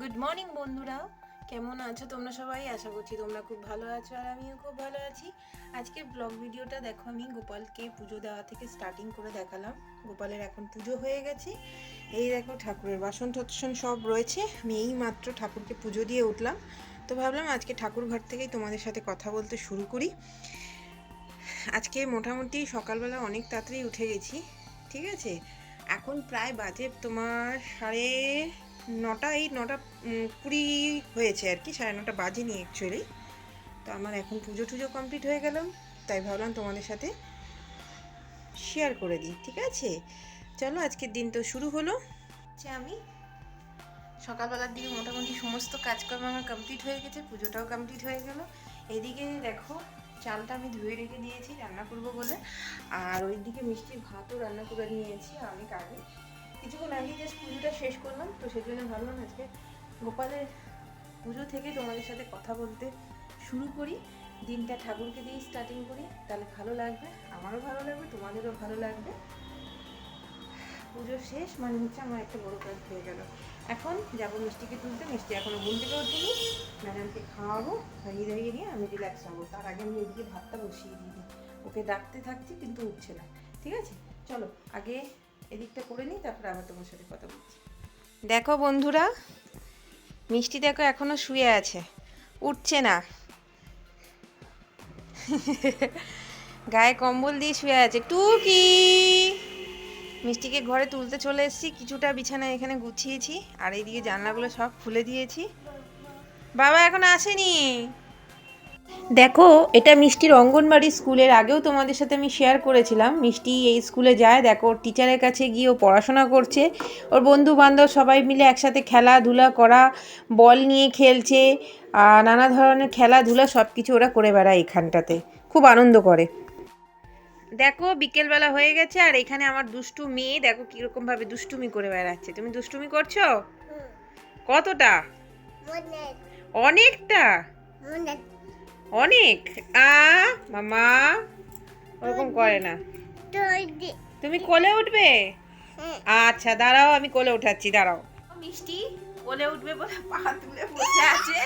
Good morning বন্ধুরা। কেমন আছো তোমরা সবাই? আশা করছি তোমরা খুব ভালো আছো আর আমিও খুব ভালো আছি। আজকের ব্লগ ভিডিওটা দেখো, আমি গোপালকে পুজো দেওয়া থেকে স্টার্টিং করে দেখালাম। গোপালের এখন পুজো হয়ে গেছে। এই দেখো, ঠাকুরের বাসন টাসন সব রয়েছে। আমি এই মাত্র ঠাকুরকে পুজো দিয়ে উঠলাম। তো ভাবলাম আজকে ঠাকুর ঘর থেকেই তোমাদের সাথে কথা বলতে শুরু করি। আজকে মোটামুটি সকালবেলা অনেক তাড়াতাড়ি উঠে গেছি, ঠিক আছে? এখন প্রায় বাজে তোমার সাড়ে নটা, এই নটা কুড়ি হয়েছে আর কি, সাড়ে নটা বাজেনি অ্যাকচুয়ালি তো আমার এখন পুজো টুজো কমপ্লিট হয়ে গেলাম তাই ভাবলাম তোমাদের সাথে শেয়ার করে দিই, ঠিক আছে? চলো, আজকের দিন তো শুরু হলো। যে আমি সকালবেলার দিকে মোটামুটি সমস্ত কাজকর্ম আমার কমপ্লিট হয়ে গেছে, পুজোটাও কমপ্লিট হয়ে গেল। এদিকে দেখো, চালটা আমি ধুয়ে রেখে দিয়েছি, রান্না করব বলে। আর ওইদিকে মিষ্টির ভাতও রান্না করে নিয়েছি অনেক আগে কিছুক্ষণ আগে জাস্ট পুজোটা শেষ করলাম, তো সেই জন্য ভাবলাম আজকে গোপালের পুজো থেকে তোমাদের সাথে কথা বলতে শুরু করি। দিনটা ঠাকুরকে দিয়ে স্টার্টিং করি, তাহলে ভালো লাগবে, আমারও ভালো লাগবে, তোমাদেরও ভালো লাগবে। পুজো শেষ মানে হচ্ছে আমার একটা বড় কাজ হয়ে গেল। এখন যাব মিষ্টিকে তুলতে, মিষ্টি এখনও ঘুম থেকে ওঠেনি ম্যাডামকে খাওয়াবো খাইয়ে দাইয়ে নিয়ে আমি রিল্যাক্স হব। তার আগে আমি এদিকে ভাতটা বসিয়ে দিই। ওকে ডাকতে থাকছি, কিন্তু উঠছে না। ঠিক আছে? চলো, আগে এদিকটা করে নিই, তারপরে আবার তোমার সাথে কথা বলছি। দেখো বন্ধুরা, মিষ্টি দেখো এখনও শুয়ে আছে, উঠছে না। গায়ে কম্বল দিয়ে শুয়ে আছে। টুকি! মিষ্টিকে ঘরে তুলতে চলে এসেছি, কিছুটা বিছানা এখানে গুছিয়েছি, আর এইদিকে জানলাগুলো সব খুলে দিয়েছি। বাবা এখন আসেনি। দেখো এটা মিষ্টির অঙ্গনবাড়ি স্কুলের আগেও তোমাদের সাথে আমি শেয়ার করেছিলাম। মিষ্টি এই স্কুলে যায় দেখো ওর টিচারের কাছে গিয়ে ও পড়াশোনা করছে। ওর বন্ধু বান্ধব সবাই মিলে একসাথে খেলাধুলা করা বল নিয়ে খেলছে আর নানা ধরনের খেলাধুলা সব কিছু ওরা করে বেড়ায় এখানটাতে। খুব আনন্দ করে। দেখো বিকেলবেলা হয়ে গেছে আর এখানে আমার দুষ্টু মেয়ে দেখো কীরকমভাবে দুষ্টুমি করে বেড়াচ্ছে। তুমি দুষ্টুমি করছ? কতটা? অনেকটা? অনেক। আ মামা ওরকম করে না। তুমি কোলে উঠবে? আচ্ছা দাঁড়াও আমি কোলে উঠাচ্ছি দাঁড়াও। মিষ্টি কোলে উঠবে বলে পা তুলে বসে আছে।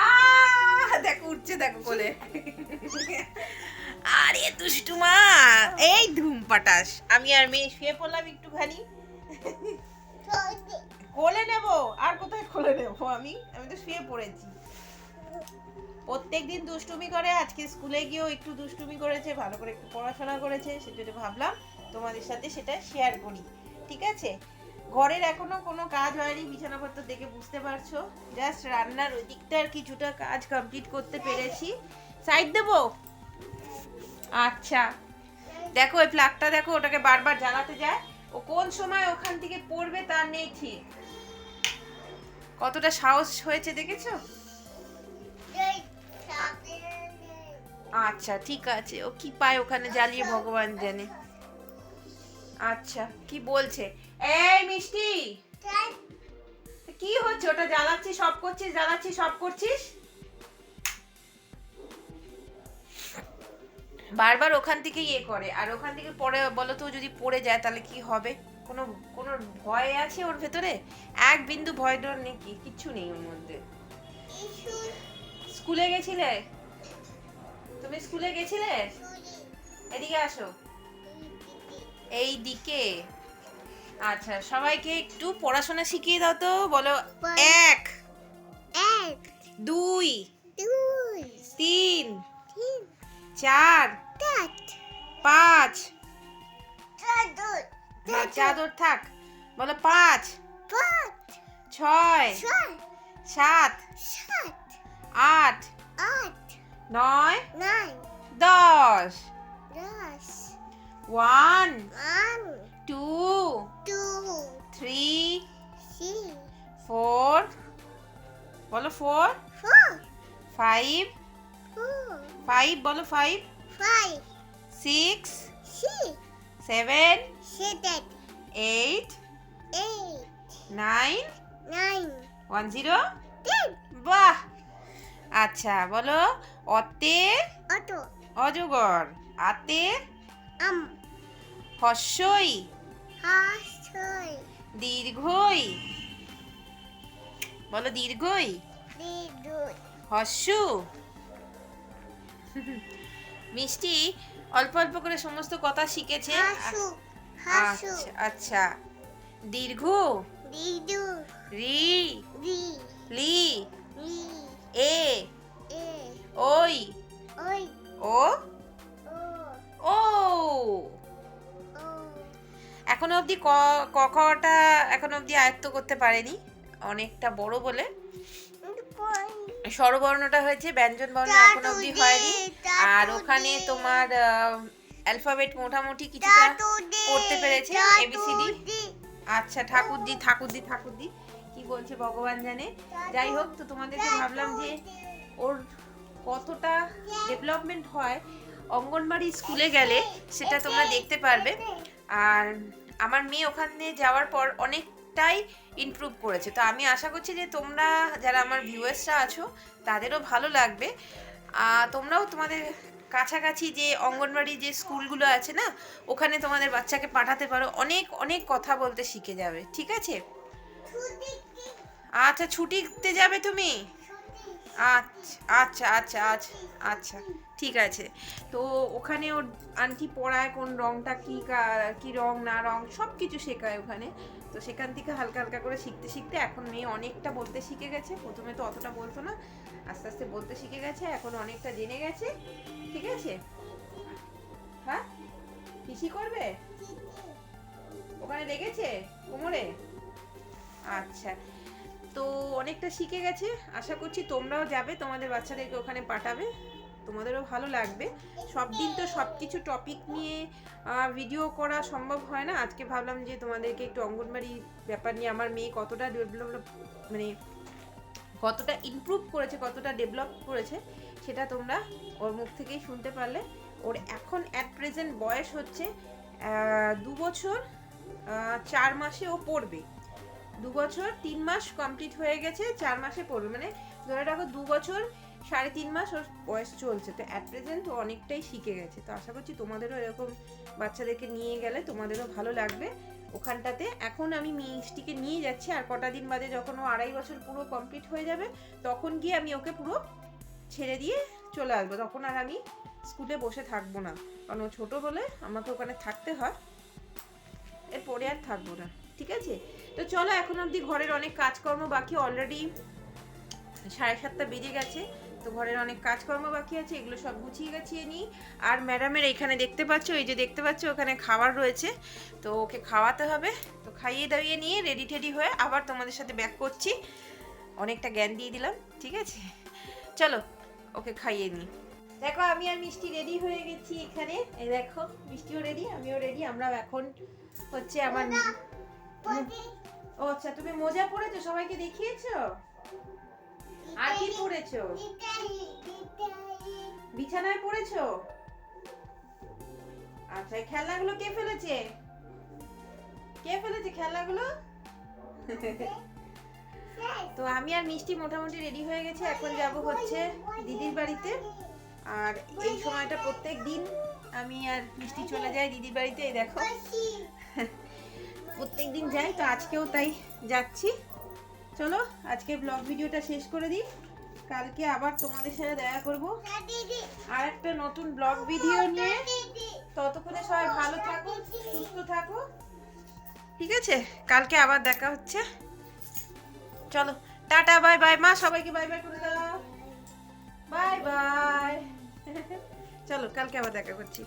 আ দেখো উঠছে দেখো কোলে। আরে দুষ্টুমা এই ধুম পাটাস আমি আর মেয়ে শুয়ে পড়লাম একটুখানি। কোলে নেব আর কোথায় কোলে নেব আমি? আমি তো শুয়ে পড়েছি। প্রত্যেকদিন দুষ্টুমি করে, আজকে স্কুলে গিয়েও একটু দুষ্টুমি করেছে, ভালো করে একটু পড়াশোনা করেছে সেজন্য ভাবলাম তোমাদের সাথে সেটা শেয়ার করি, ঠিক আছে? ঘরের এখনও কোনো কাজ হয়নি, বিছানাপত্র দেখে বুঝতে পারছ জাস্ট রান্নার ওই দিকটার কিছুটা কাজ কমপ্লিট করতে পেরেছি। সাইড দেবো? আচ্ছা দেখো ওই প্লাগটা দেখো, ওটাকে বারবার জ্বালাতে যায়। ও কোন সময় ওখান থেকে পড়বে তার নেই ঠিক। কতটা সাহস হয়েছে দেখেছ? আচ্ছা ঠিক আছে। ও কি পায় ওখানে জ্বালিয়ে ভগবান জানে। আচ্ছা কি বলছে? এই মিষ্টি! কি হচ্ছে? ওটা জ্বালাচ্ছিস সব করছিস জ্বালাচ্ছিস সব করছিস? বারবার ওখান থেকে ইয়ে করে। আর ওখান থেকে পরে বলো তো যদি পড়ে যায় তাহলে কি হবে? কোনো কোনো ভয় আছে ওর ভেতরে? এক বিন্দু ভয় ডর নেই কি? কিচ্ছু নেই ওর মধ্যে। স্কুলে গেছিলে? তুমি স্কুলে গেছিলে? এদিকে আসো। এই দিকে আচ্ছা সবাইকে একটু পড়াশোনা শিখিয়ে দাও তো বলো এক দুই তিন চার পাঁচ। হ্যাঁ, চাদর থাক। বলো পাঁচ ছয় সাত আট নয় দশ ওয়ান টু থ্রি ফোর বলো ফোর ফাইভ ফাইভ বলো five six seven eight nine one zero বাহ! আচ্ছা বলো। অতে অজগর। আতে হস্যই। দীর্ঘই। বলো দীর্ঘই। হস্যু। মিষ্টি অল্প অল্প করে সমস্ত কথা শিখেছে। আচ্ছা আচ্ছা। দীর্ঘ। রি। লি। এ ওই ও ও। এখনও অবধি ক ক খটা এখনও অবধি আয়ত্ত করতে পারেনি অনেকটা বড় বলে। স্বরবর্ণটা হয়েছে ব্যঞ্জন বর্ণ এখনও অবধি হয়নি। আর ওখানে তোমার অ্যালফাবেট মোটামুটি কিছুটা পড়তে পেরেছে এবিসিডি আচ্ছা ঠাকুরজি ঠাকুরজি ঠাকুরজি কি বলছে ভগবান জানে? যাই হোক, তো তোমাদেরকে ভাবলাম যে ওর কতটা ডেভেলপমেন্ট হয়, অঙ্গনবাড়ি স্কুলে গেলে সেটা তোমরা দেখতে পারবে। আর আমার মেয়ে ওখানে যাওয়ার পর অনেকটাই ইমপ্রুভ করেছে। তো আমি আশা করছি যে তোমরা যারা আমার ভিউয়ার্সরা আছো, তাদেরও ভালো লাগবে। তোমরাও তোমাদের কাছাকাছি যে অঙ্গনবাড়ি যে স্কুলগুলো আছে না, ওখানে তোমাদের বাচ্চাকে পাঠাতে পারো। অনেক অনেক কথা বলতে শিখে যাবে। ঠিক আছে? আচ্ছা ছুটিতে যাবে তুমি? আচ্ছা আচ্ছা আচ্ছা আচ্ছা আচ্ছা ঠিক আছে। তো ওখানে ওর আন্টি পড়ায় কোন রংটা কি কা- রং, না রং সব কিছু শেখায় ওখানে। তো সেখান থেকে হালকা হালকা করে শিখতে শিখতে এখন মেয়ে অনেকটা বলতে শিখে গেছে। প্রথমে তো অতটা বলতো না, আস্তে আস্তে বলতে শিখে গেছে, এখন অনেকটা জেনে গেছে, ঠিক আছে? হ্যাঁ? পিসি করবে? ওখানে লেগেছে? কোমরে? আচ্ছা। তো অনেকটা শিখে গেছে। আশা করছি তোমরাও যাবে, তোমাদের বাচ্চাদেরকে ওখানে পাঠাবে। তোমাদেরও ভালো লাগবে। সব দিন তো সব কিছু টপিক নিয়ে ভিডিও করা সম্ভব হয় না। আজকে ভাবলাম যে তোমাদেরকে একটু অঙ্গনবাড়ি ব্যাপার নিয়ে, আমার মেয়ে কতটা ডেভেলপ মানে কতটা ইমপ্রুভ করেছে, কতটা ডেভেলপ করেছে, সেটা তোমরা ওর মুখ থেকেই শুনতে পারলে। ওর এখন অ্যাট প্রেজেন্ট বয়স হচ্ছে দু বছর চার মাসে ও পড়বে। দু বছর, তিন মাস কমপ্লিট হয়ে গেছে, চার মাসে পড়বে। মানে ধরে রাখো, দু বছর, সাড়ে তিন মাস ওর বয়স চলছে। তো অ্যাট প্রেজেন্ট ও অনেকটাই শিখে গেছে। তো আশা করছি তোমাদেরও এরকম বাচ্চাদেরকে নিয়ে গেলে তোমাদেরও ভালো লাগবে ওখানটাতে। এখন আমি মিষ্টিকে নিয়ে যাচ্ছি। আর কটা দিন বাদে যখন ও আড়াই বছর পুরো কমপ্লিট হয়ে যাবে, তখন গিয়ে আমি ওকে পুরো ছেড়ে দিয়ে চলে আসব। তখন আর আমি স্কুলে বসে থাকব না। কারণ ও ছোটো বলে আমাকে ওখানে থাকতে হয়। এরপরে আর থাকব না। ঠিক আছে? তো চলো এখন অবধি ঘরের অনেক কাজকর্ম বাকি অলরেডি সাড়ে সাতটা বেজে গেছে। তো ঘরের অনেক কাজকর্ম বাকি আছে, এগুলো সব গুছিয়ে গাছিয়ে নিই। আর ম্যাডামের এখানে দেখতে পাচ্ছ, এই যে দেখতে পাচ্ছ, ওখানে খাবার রয়েছে। তো ওকে খাওয়াতে হবে। তো খাইয়ে দাইয়ে নিয়ে রেডি টেডি হয়ে আবার তোমাদের সাথে ব্যাক করছি। অনেকটা জ্ঞান দিয়ে দিলাম, ঠিক আছে? চলো, ওকে খাইয়ে নিই। দেখো, আমি আর মিষ্টি রেডি হয়ে গেছি এখানে। এই দেখো, মিষ্টিও রেডি আমিও রেডি আমরা এখন হচ্ছে আমার ও আচ্ছা তুমি মোজা পরেছো সবাইকে দেখিয়েছো? আর কি পরেছো বিছানায় পড়েছো? আচ্ছা খেলনাগুলো কে ফেলেছে? কে ফেলেছে খেলনাগুলো? তো আমি আর মিষ্টি মোটামুটি রেডি হয়ে গেছে, এখন যাব হচ্ছে দিদির বাড়িতে। আর এই সময়টা প্রত্যেক দিন আমি আর মিষ্টি চলে যাই দিদির বাড়িতে দেখো। প্রত্যেক দিন যাই, তো আজকেও তাই যাচ্ছি। চলো, আজকে ব্লগ ভিডিওটা শেষ করে দিই। কালকে আবার তোমাদের সাথে দেখা করব। আর একটা নতুন ব্লগ ভিডিও নিয়ে। ততক্ষণে সবাই ভালো থাকো, সুস্থ থাকো। ঠিক আছে? কালকে আবার দেখা হচ্ছে। চলো, টাটা, বাই বাই। মা, সবাইকে বাই বাই করে দাও। Bye bye. চলো, কালকে আবার দেখা করছি।